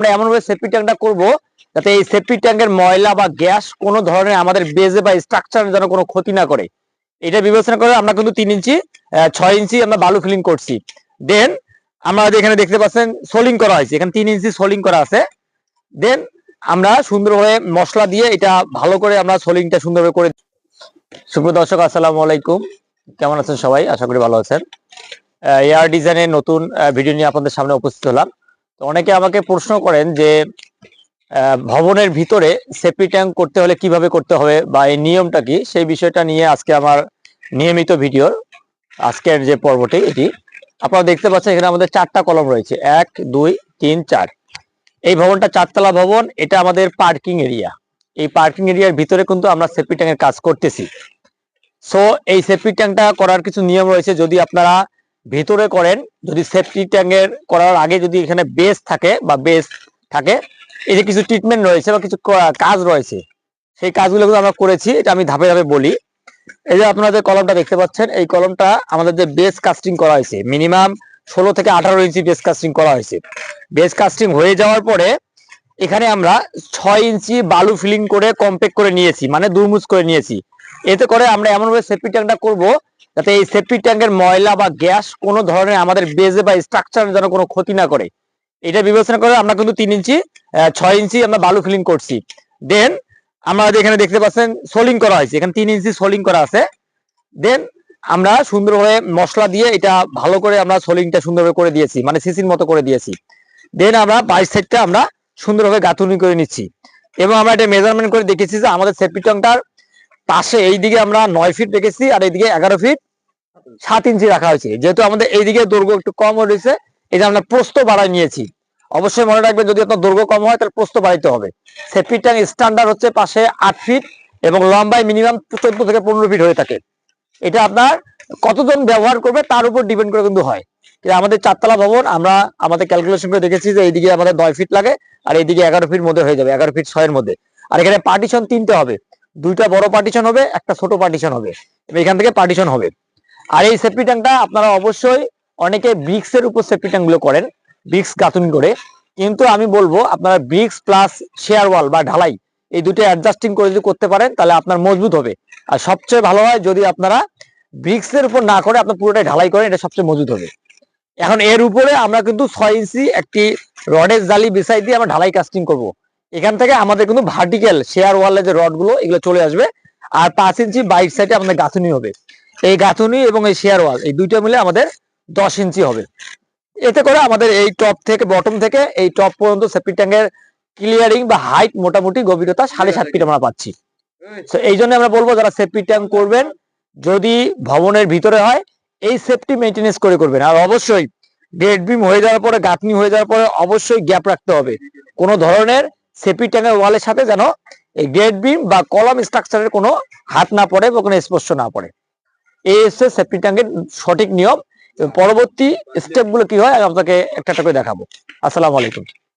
আমরা এমনভাবে সেফটি ট্যাঙ্কটা করব যাতে এই সেফটি ট্যাঙ্কের ময়লা বা গ্যাস কোনো ধরনের আমাদের বেজে বা স্ট্রাকচার যেন কোনো ক্ষতি না করে। এটা বিবেচনা করে আমরা কিন্তু তিন ইঞ্চি ছয় ইঞ্চি আমরা বালু ফিলিং করছি। দেন আমরা এখানে দেখতে পাচ্ছেন সোলিং করা হয়েছে। এখানে তিন ইঞ্চি সোলিং করা আছে। দেন আমরা সুন্দরভাবে মশলা দিয়ে এটা ভালো করে আমরা সোলিংটা সুন্দরভাবে করে সুপ্রিয় দর্শক, আসসালামু আলাইকুম। কেমন আছেন সবাই? আশা করি ভালো আছেন। এয়ার ডিজাইনের নতুন ভিডিও নিয়ে আপনাদের সামনে উপস্থিত হলাম। তো অনেকে আমাকে প্রশ্ন করেন যে ভবনের ভিতরে সেফটি ট্যাঙ্ক করতে হলে কীভাবে করতে হবে বা এই নিয়মটা কি? সেই বিষয়টা নিয়ে আজকে আমার নিয়মিত ভিডিওর আজকের যে পর্বটি এটি, আপনারা দেখতে পাচ্ছেন এখানে আমাদের চারটা কলম রয়েছে। এক, দুই, তিন, চার। এই ভবনটা চারতলা ভবন, এটা আমাদের পার্কিং এরিয়া। এই পার্কিং এরিয়ার ভিতরে কিন্তু আমরা সেফটি ট্যাঙ্কের কাজ করতেছি। সো, এই সেফটি ট্যাঙ্কটা করার কিছু নিয়ম রয়েছে। যদি আপনারা ভিতরে করেন, যদি সেফটি ট্যাঙ্কের করার আগে যদি এখানে বেস থাকে বা বেস থাকে, এই যে কিছু ট্রিটমেন্ট রয়েছে বা কিছু কাজ রয়েছে, সেই কাজগুলো কিন্তু আমরা করেছি, এটা আমি ধাপে ধাপে বলি। এই যে আপনারা যে কলমটা দেখতে পাচ্ছেন, এই কলমটা আমাদের যে বেস কাস্টিং করা হয়েছে মিনিমাম ষোলো থেকে আঠারো ইঞ্চি বেস কাস্টিং করা হয়েছে। বেস কাস্টিং হয়ে যাওয়ার পরে এখানে আমরা ছয় ইঞ্চি বালু ফিলিং করে কম্প্যাক্ট করে নিয়েছি মানে দুরমুজ করে নিয়েছি। এতে করে আমরা এমনভাবে সেফটি ট্যাঙ্কটা করব যাতে এই সেফটি ট্যাঙ্কের ময়লা বা গ্যাস কোনো ধরনের আমাদের বেজে বা স্ট্রাকচার যেন কোনো ক্ষতি না করে। এটা বিবেচনা করে আমরা কিন্তু তিন ইঞ্চি ছয় ইঞ্চি আমরা বালু ফিলিং করছি। দেন আমরা এখানে দেখতে পাচ্ছেন সোলিং করা হয়েছে। এখানে তিন ইঞ্চি সোলিং করা আছে। দেন আমরা সুন্দরভাবে মশলা দিয়ে এটা ভালো করে আমরা সোলিংটা সুন্দরভাবে করে দিয়েছি মানে সিসির মতো করে দিয়েছি। দেন আমরা বাইশ সাইডটা আমরা সুন্দরভাবে গাঁথুনি করে নিচ্ছি। এবং আমরা এটা মেজারমেন্ট করে দেখেছি যে আমাদের সেফটি ট্যাঙ্কটার পাশে এইদিকে আমরা নয় ফিট রেখেছি আর এইদিকে এগারো ফিট সাত ইঞ্চি রাখা হয়েছে। যেহেতু আমাদের এইদিকে দৈর্ঘ্য একটু কম রয়েছে এটা আমরা প্রস্ত বাড়ায় নিয়েছি। অবশ্যই মনে রাখবেন যদি আপনার দৈর্ঘ্য কম হয়, তাহলে প্রস্ত বাড়াইতে হবে। সেফটি ট্যাঙ্ক স্ট্যান্ডার্ড হচ্ছে পাশে আট ফিট এবং লম্বায় মিনিমাম চোদ্দ থেকে পনেরো ফিট হয়ে থাকে। এটা আপনার কতজন ব্যবহার করবে তার উপর ডিপেন্ড করে কিন্তু হয়। আমাদের চারতলা ভবন, আমরা আমাদের ক্যালকুলেশন করে দেখেছি যে এইদিকে আমাদের নয় ফিট লাগে আর এইদিকে এগারো ফিট মধ্যে হয়ে যাবে, এগারো ফিট ছয়ের মধ্যে। আর এখানে পার্টিশন তিনটে হবে। দুইটা বড় পার্টিশন হবে, একটা ছোট পার্টিশন হবে। এখান থেকে পার্টিশন হবে। আর এই সেফটি ট্যাঙ্কটা আপনারা অবশ্যই অনেকে ব্রিক্স এর উপর সেফটি ট্যাঙ্কগুলো করেন ব্রিক্স গাঁথুনি করে। কিন্তু আমি বলব, আপনারা ব্রিক্স প্লাস শেয়ার ওয়াল বা ঢালাই, এই দুটো অ্যাডজাস্টিং করে যদি করতে পারেন, তাহলে আপনার মজবুত হবে। আর সবচেয়ে ভালো হয় যদি আপনারা ব্রিক্স এর উপর না করে আপনার পুরোটাই ঢালাই করেন, এটা সবচেয়ে মজবুত হবে। এখন এর উপরে আমরা কিন্তু ছয় ইঞ্চি একটি রডের জালি বিছাই দিয়ে আমরা ঢালাই কাস্টিং করব। এখান থেকে আমাদের কিন্তু ভার্টিক্যাল শেয়ার ওয়ালে যে রডগুলো, এগুলো চলে আসবে। আর পাঁচ ইঞ্চি বাইক সাইডে আমাদের গাঁথুনি হবে। এই গাঁথুনি এবং এই শেয়ার ওয়াল এই দুইটা মিলে আমাদের দশ ইঞ্চি হবে। এতে করে আমাদের এই টপ থেকে বটম থেকে, এই টপ পর্যন্ত সেফটি ট্যাঙ্কের ক্লিয়ারিং বা হাইট মোটামুটি গভীরতা সাড়ে সাত ফিট আমরা পাচ্ছি। তো এই জন্য আমরা বলব, যারা সেফটি ট্যাঙ্ক করবেন, যদি ভবনের ভিতরে হয়, এই সেফটি মেনটেনেন্স করে করবেন। আর অবশ্যই ডেড বিম হয়ে যাওয়ার পরে, গাঁথনি হয়ে যাওয়ার পরে অবশ্যই গ্যাপ রাখতে হবে। কোনো ধরনের সেফটি ট্যাঙ্কের ওয়ালের সাথে যেন এই গ্রেড বিম বা কলম স্ট্রাকচারের কোনো হাত না পড়ে বা কোনো স্পর্শ না পড়ে। এই হচ্ছে সেপি ট্যাঙ্কের সঠিক নিয়ম। পরবর্তী স্টেপগুলো কি হয়? আমি আপনাকে একটা একটা করে দেখাবো। আসসালামু আলাইকুম।